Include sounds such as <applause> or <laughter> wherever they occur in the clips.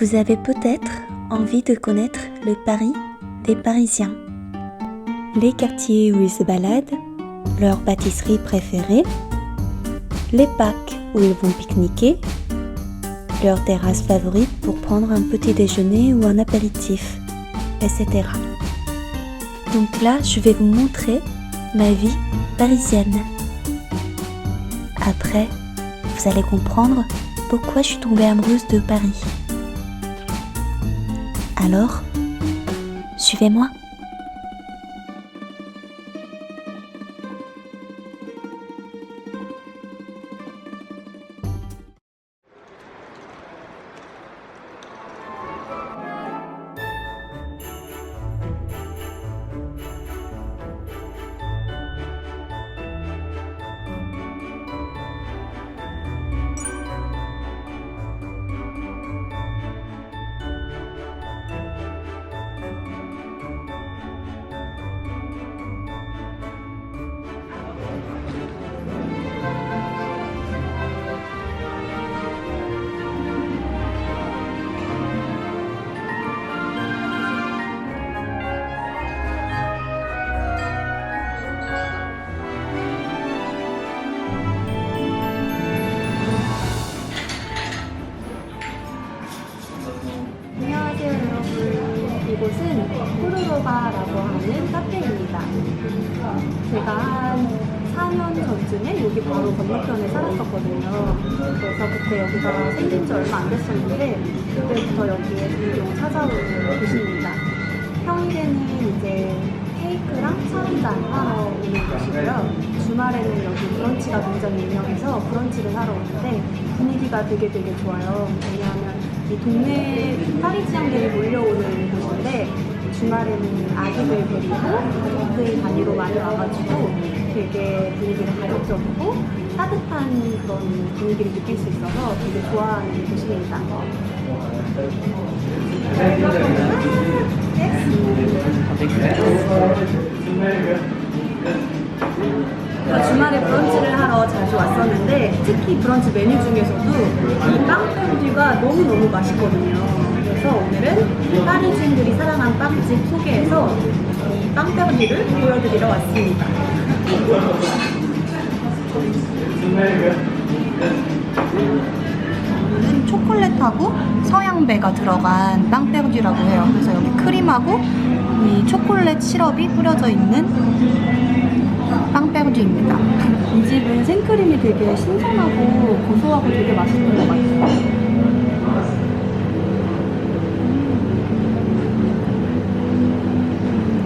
Vous avez peut-être envie de connaître le Paris des Parisiens. Les quartiers où ils se baladent, leurs pâtisseries préférées, les parcs où ils vont pique-niquer, leurs terrasses favorites pour prendre un petit déjeuner ou un apéritif, etc. Donc là, je vais vous montrer ma vie parisienne. Après, vous allez comprendre pourquoi je suis tombée amoureuse de Paris. Alors, suivez-moi. 푸르로바라고 하는 카페입니다. 제가 한 4년 전쯤에 여기 바로 건너편에 살았었거든요. 그래서 그때 여기가 생긴 지 얼마 안 됐었는데 그때부터 여기에 종종 찾아오는 곳입니다. 평일에는 이제 케이크랑 차 한잔 하러 오는 곳이고요. 주말에는 여기 브런치가 굉장히 유명해서 브런치를 하러 오는데 분위기가 되게 되게 좋아요. 왜냐하면 이 동네 파리 지향들이 몰려오는 곳인데 주말에는 아기들 데리고 가족들 단위로 많이 와가지고 되게 분위기가 가족적이고 따뜻한 그런 분위기를 느낄 수 있어서 되게 좋아하는 곳입니다. 제가 주말에 브런치를 하러 자주 왔었는데 특히 브런치 메뉴 중에서도 이 빵편류가 너무너무 맛있거든요. 그래서 오늘은 파리주인들이 사랑한 빵집 소개해서 이 빵편류를 보여드리러 왔습니다. 이거는 초콜릿하고 서양배가 들어간 빵백듀라고 해요. 그래서 여기 크림하고 이 초콜릿 시럽이 뿌려져 있는 생크림이 되게 신선하고 고소하고 되게 맛있는 것 같아요.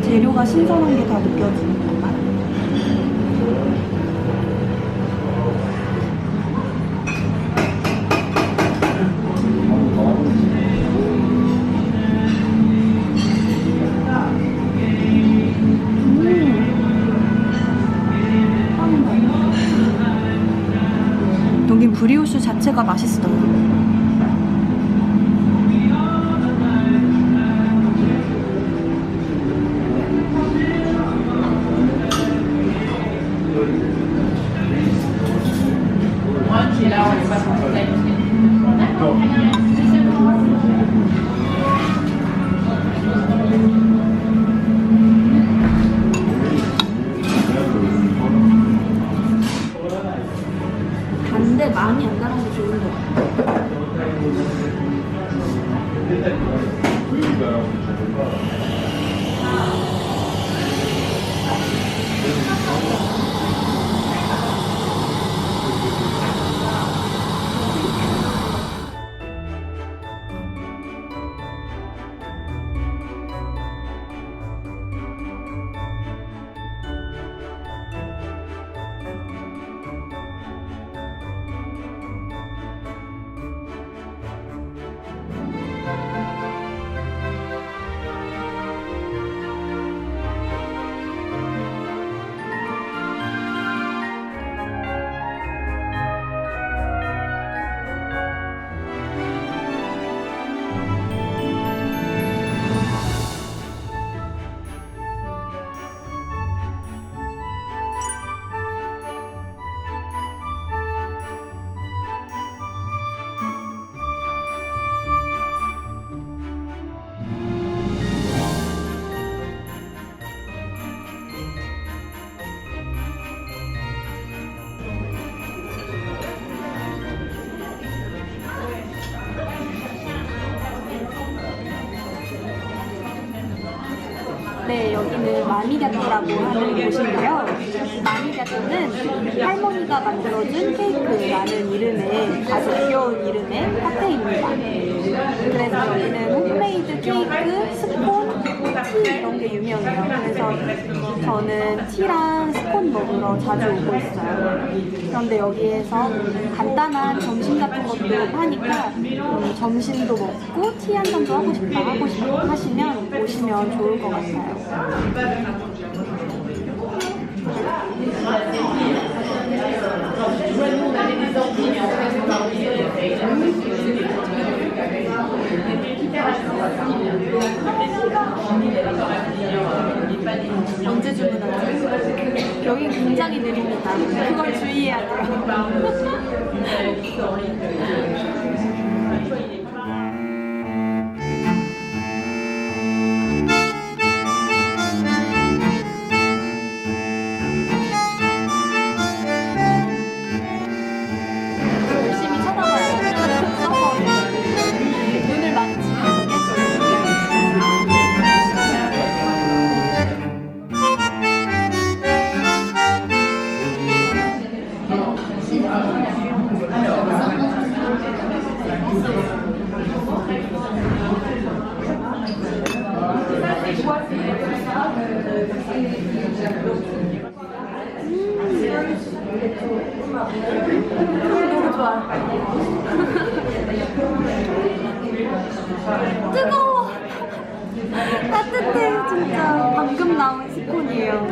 재료가 신선한 게 다 느껴지는 브리오슈 자체가 맛있어요. 네, 여기는 마미갸토라고 하는 곳인데요. 마미갸토는 할머니가 만들어준 케이크라는 이름의 아주 귀여운 이름의 카페입니다. 그래서 여기는 홈메이드 케이크, 스콘, 티 이런 게 유명해요. 그래서 저는 티랑 스콘 먹으러 자주 오고 있어요. 그런데 여기에서 간단한 점심 같은 것도 파니까 음, 점심도 먹고 티 한 잔도 하고 싶다 하고 싶 하시면 오시면 좋을 것 같아요. 뜨거워. <laughs> 따뜻해 진짜 방금 나온 스콘이에요.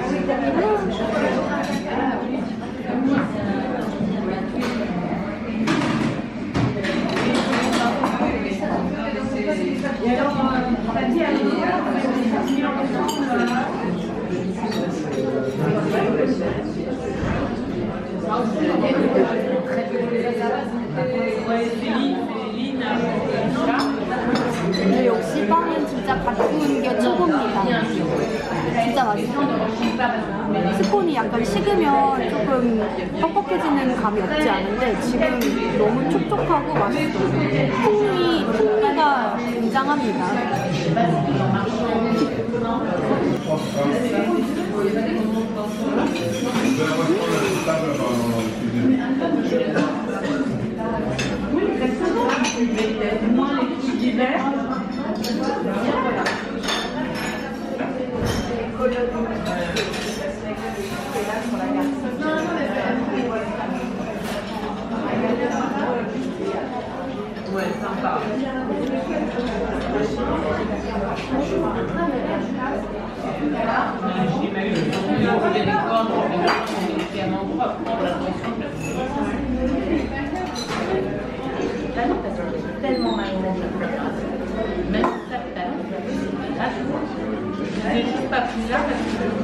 근데 역시 빵은 진짜 바꾼 게 최고입니다. 진짜 맛있어요. 스콘이 약간 식으면 조금 뻑뻑해지는 감이 없지 않은데 지금 너무 촉촉하고 맛있어요. 풍미, 풍미가 굉장합니다. tellement Même si ça fait la C'est pas plus là parce que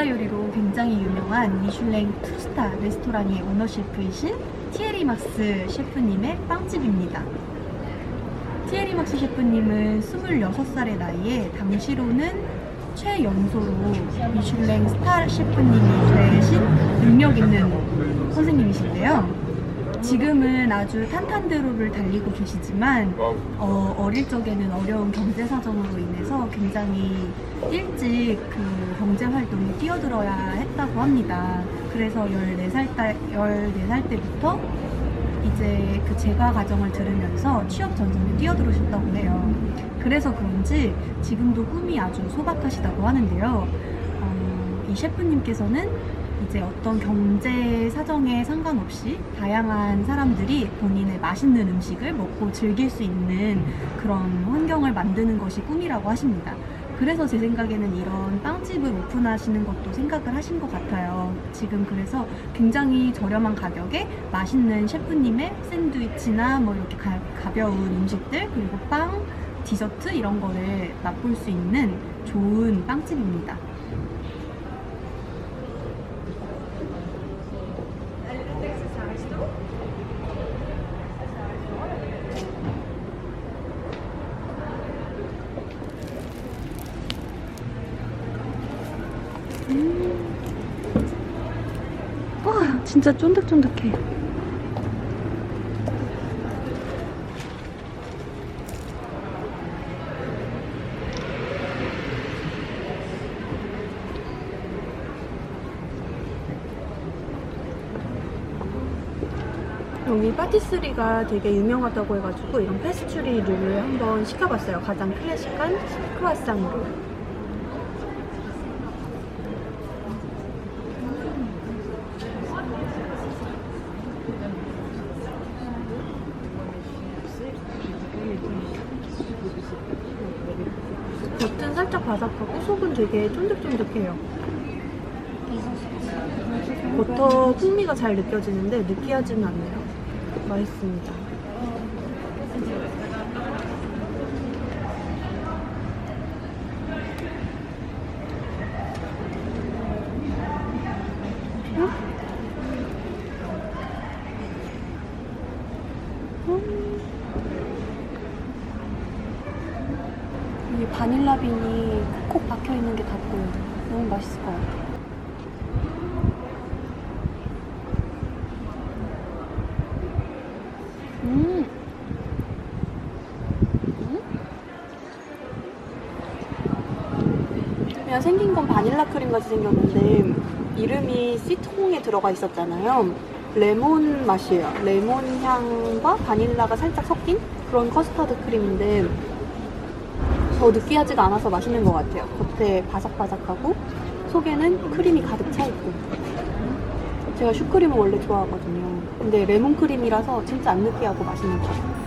분자 요리로 굉장히 유명한 미슐랭 투스타 레스토랑의 오너 셰프이신 티에리 막스 셰프님의 빵집입니다. 티에리 막스 셰프님은 26살의 나이에 당시로는 최연소로 미슐랭 스타 셰프님이 되신 능력 있는 선생님이신데요. 지금은 아주 탄탄대로를 달리고 계시지만 어, 어릴 적에는 어려운 경제 사정으로 인해서 굉장히 일찍 그 경제 활동에 뛰어들어야 했다고 합니다. 그래서 14살, 딸, 14살 때부터 이제 그 제과 과정을 들으면서 취업 전선에 뛰어들으셨다고 해요. 그래서 그런지 지금도 꿈이 아주 소박하시다고 하는데요. 어, 이 셰프님께서는 이제 어떤 경제 사정에 상관없이 다양한 사람들이 본인의 맛있는 음식을 먹고 즐길 수 있는 그런 환경을 만드는 것이 꿈이라고 하십니다. 그래서 제 생각에는 이런 빵집을 오픈하시는 것도 생각을 하신 것 같아요. 지금 그래서 굉장히 저렴한 가격에 맛있는 셰프님의 샌드위치나 뭐 이렇게 가, 가벼운 음식들 그리고 빵, 디저트 이런 거를 맛볼 수 있는 좋은 빵집입니다. 와, 진짜 쫀득쫀득해. 여기 파티스리가 되게 유명하다고 해가지고 이런 페스츄리를 한번 시켜봤어요. 가장 클래식한 크루아상으로. 겉은 살짝 속은 되게 쫀득쫀득해요. 버터 풍미가 잘 느껴지는데 느끼하지는 않네요. 맛있습니다. 이 바닐라 빈이 콕 박혀 있는 게 다 보여요. 너무 맛있을 것 같아요. 음. 그냥 생긴 건 바닐라 크림 같이 생겼는데 이름이 시트콩에 들어가 있었잖아요. 레몬 맛이에요. 레몬 향과 바닐라가 살짝 섞인 그런 커스터드 크림인데 더 느끼하지가 않아서 맛있는 것 같아요. 겉에 바삭바삭하고 속에는 크림이 가득 차 있고. 제가 슈크림을 원래 좋아하거든요. 근데 레몬 크림이라서 진짜 안 느끼하고 맛있는 것 같아요.